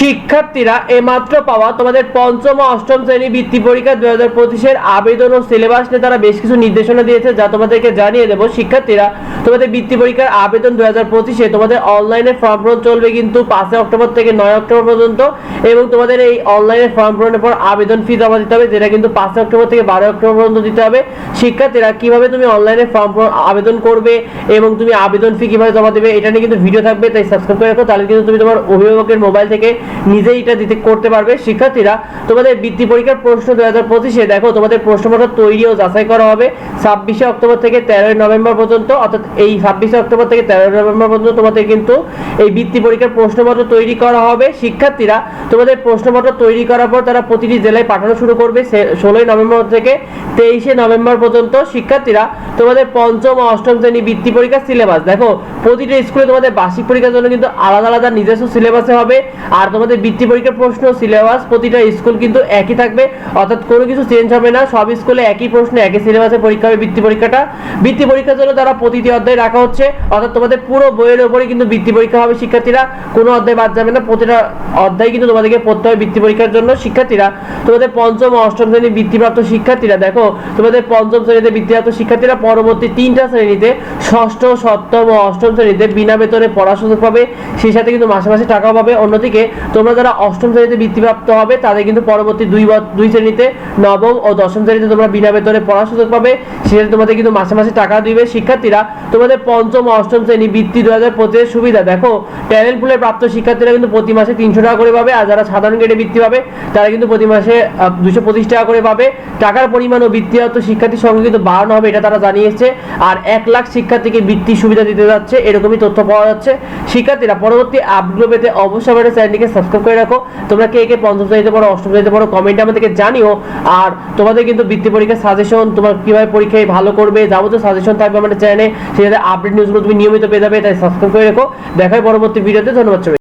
শিক্ষার্থীরা এইমাত্র পাওয়া তোমাদের পঞ্চম ও অষ্টম শ্রেণি বৃত্তি পরীক্ষা দুই হাজার পঁচিশের আবেদন ও সিলেবাস নিয়ে তারা বেশ কিছু নির্দেশনা দিয়েছে, যা তোমাদেরকে জানিয়ে দেবো। শিক্ষার্থীরা, তোমাদের বৃত্তি পরীক্ষার আবেদন দুই হাজার পঁচিশে তোমাদের অনলাইনে ফর্ম পূরণ চলবে কিন্তু পাঁচই অক্টোবর থেকে নয় অক্টোবর পর্যন্ত এবং তোমাদের এই অনলাইনে ফর্ম পূরণের পর আবেদন ফি জমা দিতে হবে, যেটা কিন্তু পাঁচই অক্টোবর থেকে বারো অক্টোবর পর্যন্ত দিতে হবে। শিক্ষার্থীরা, কীভাবে তুমি অনলাইনে ফর্ম আবেদন করবে এবং তুমি আবেদন ফি কীভাবে জমা দেবে, এটা নিয়ে কিন্তু ভিডিও থাকবে, তাই সাবস্ক্রাইব করে রাখো। তাহলে কিন্তু তুমি তোমার অভিভাবকের মোবাইল থেকে নিজেই এটা দিতে করতে পারবে। শিক্ষার্থীরা, তোমাদের বৃত্তি পরীক্ষার প্রশ্ন দু হাজার পঁচিশে দেখো, তোমাদের প্রশ্নপত্র তৈরি ও যাচাই করা হবে। ছাব্বিশে অক্টোবর থেকে তেরোই নভেম্বর পর্যন্ত, অর্থাৎ এই ছাব্বিশে অক্টোবর থেকে তেরোই নভেম্বর পর্যন্ত তোমাদের কিন্তু এই বৃত্তি পরীক্ষার প্রশ্নপত্র তৈরি করা হবে। শিক্ষার্থীরা, তোমাদের প্রশ্নপত্র তৈরি করার পর তারা প্রতিটি জেলায় পাঠানো শুরু করবে ষোলোই নভেম্বর থেকে তেইশে নভেম্বর পর্যন্ত। শিক্ষার্থীরা, তোমাদের পঞ্চম ও অষ্টম শ্রেণি বৃত্তি পরীক্ষার সিলেবাস। দেখো, প্রতিটা স্কুলে তোমাদের বার্ষিক পরীক্ষার জন্য কিন্তু আলাদা আলাদা নিজস্ব সিলেবাসে হবে। আর তোমাদের বৃত্তি পরীক্ষার প্রশ্ন সিলেবাস প্রতিটা স্কুল কিন্তু একই থাকবে। অর্থাৎ কোনো কিছু চেঞ্জ হবে না, সব স্কুলে একই প্রশ্ন, একই সিলেবাসে পরীক্ষা হবে বৃত্তি পরীক্ষাটা। বৃত্তি পরীক্ষার জন্য তারা প্রতিটি অধ্যায় রাখা হচ্ছে, অর্থাৎ তোমাদের পুরো বইয়ের উপরে কিন্তু বৃত্তি পরীক্ষা হবে শিক্ষার্থীরা। কোনো অধ্যায় বাদ যাবে না, প্রতিটা অধ্যায় কিন্তু তোমাদেরকে পড়তে হবে বৃত্তি পরীক্ষার জন্য শিক্ষার্থীরা। তোমাদের পঞ্চম, অষ্টম শ্রেণি বৃত্তিপ্রাপ্ত শিক্ষার্থীরা, দেখো, তোমাদের পঞ্চম শ্রেণীতে বৃত্তিপ্রাপ্ত শিক্ষার্থীরা পরবর্তী তিনটা শ্রেণীতে ষষ্ঠ, সপ্তম ও অষ্টম শ্রেণীতে বিনা বেতনে সুযোগ পাবে। সেই সাথে কিন্তু মাসে মাসে টাকাও পাবে। অন্যদিকে তোমরা যারা অষ্টম শ্রেণীতে বৃত্তিপ্রাপ্ত হবে, তাদের কিন্তু পরবর্তী দুই দুই শ্রেণীতে নবম ও দশম শ্রেণীতে তোমরা বিনা বেতনে পড়ার সুযোগ পাবে। সেখানে তোমাদের কিন্তু মাসে মাসে টাকা দিবে শিক্ষার্থীরা। তোমাদের পঞ্চম অষ্টম শ্রেণি বৃত্তি দু হাজার পঁচিশের সুবিধা। দেখো ট্যালেন্ট পুলের প্রাপ্ত শিক্ষার্থীরা কিন্তু প্রতি মাসে তিনশো টাকা করে পাবে, আর যারা সাধারণ গ্রেডে বৃত্তি পাবে, তারা কিন্তু প্রতি মাসে দুশো পঁচিশ টাকা করে পাবে। টাকার পরিমাণ ও বৃত্তিগত শিক্ষার্থীর সঙ্গে কিন্তু বাড়ানো হবে, এটা তারা জানিয়েছে। আর এক লাখ শিক্ষার্থীকে বৃত্তি সুবিধা দিতে যাচ্ছে, এরকমই তথ্য পাওয়া যাচ্ছে। শিক্ষার্থীরা পরবর্তী আপডেট পেতে অবশ্যই আমাদের সাবস্ক্রাইব করে রাখো। তোমরা কে কে পঞ্চম শ্রেণীতে পড়ো, অষ্টম শ্রেণীতে পড়ো কমেন্টে আমাদেরকে জানিও। আর তোমাদের কিন্তু বৃত্তি পরীক্ষার সাজেশন তোমার কীভাবে পরীক্ষায় ভালো করবে, যাবতীয় সাজেশন থাকবে আমাদের চ্যানেলে সেটাতে আপডেট নিউজগুলো তুমি নিয়মিত পেয়ে যাবে, তাই সাবস্ক্রাইব করে রাখো। দেখাই পরবর্তী ভিডিওতে ধন্যবাদ।